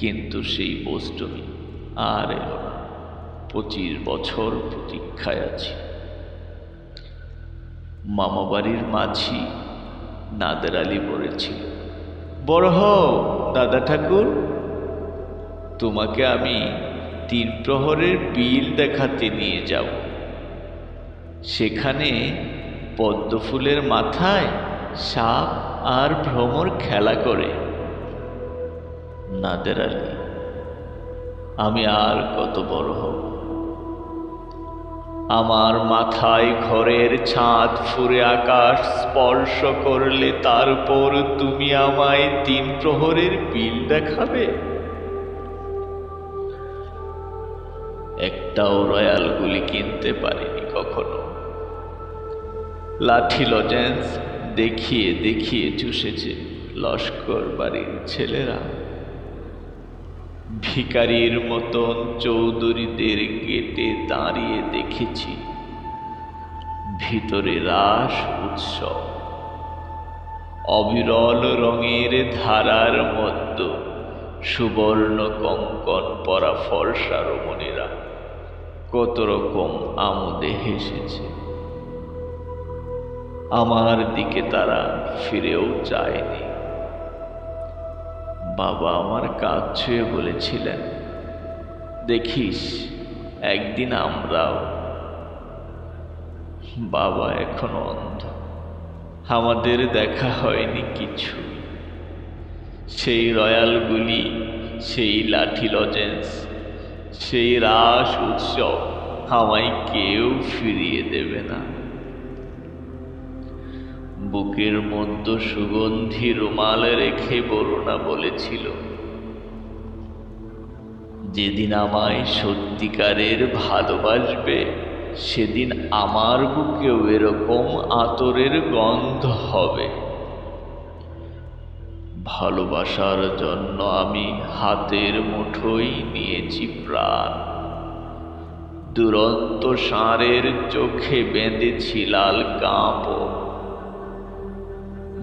কিন্তু সেই পোষ্টমী আর এলো না। পঁচিশ বছর প্রতীক্ষায় আছি। মামাবাড়ির মাঝি নাদের আলী বলেছিল, বড় হও, দাদা ঠাকুর। তোমাকে আমি তিন প্রহরের বিল দেখাতে নিয়ে যাব। সেখানে পদ্মফুলের মাথায় সাপ আর ভ্রমর খেলা করে। নাদের আলী আমি আর কত বড় হব। আমার মাথায় ঘরের ছাদ, ফুরে আকাশ স্পর্শ করলে তারপর তুমি আমায় তিন প্রহরের বিল দেখাবে। একটাও রয়্যালগুলি কিনতে পারিনি কখনো। লাঠি লজেন্স দেখিয়ে দেখিয়ে চুষেছে লস্কর বাড়ির ছেলেরা। ভিকারির মতন চৌধুরীদের গেটে দাঁড়িয়ে দেখেছি। ভিতরে রাস উৎসব। অবিরল রঙের ধারার মধ্য সুবর্ণ কঙ্কন পরা ফর্সা রমণীরা কত রকম আমোদে হেসেছে। আমার দিকে তারা ফিরেও চায়নি। বাবা আমার কাজ ছুঁয়ে বলেছিলেন, দেখিস, একদিন আমরাও বাবা এখন অন্ধ। আমাদের দেখা হয়নি কিছু। সেই রয়্যালগুলি সেই লাঠি লজেন্স, সেই রাস উৎসব আমায় কেউ ফিরিয়ে দেবে না। বুকের মধ্যে সুগন্ধি রুমাল রেখে বরুণা বলেছিল, যেদিন আমায় সত্যিকারের ভালোবাসবে, সেদিন আমার বুকেও এরকম আতরের গন্ধ হবে। ভালোবাসার জন্য আমি হাতের মুঠোই নিয়েছি প্রাণ। দুরন্ত সাঁড়ের চোখে বেঁধেছি লাল কাঁপড়।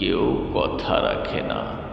কেউ কথা রাখে না।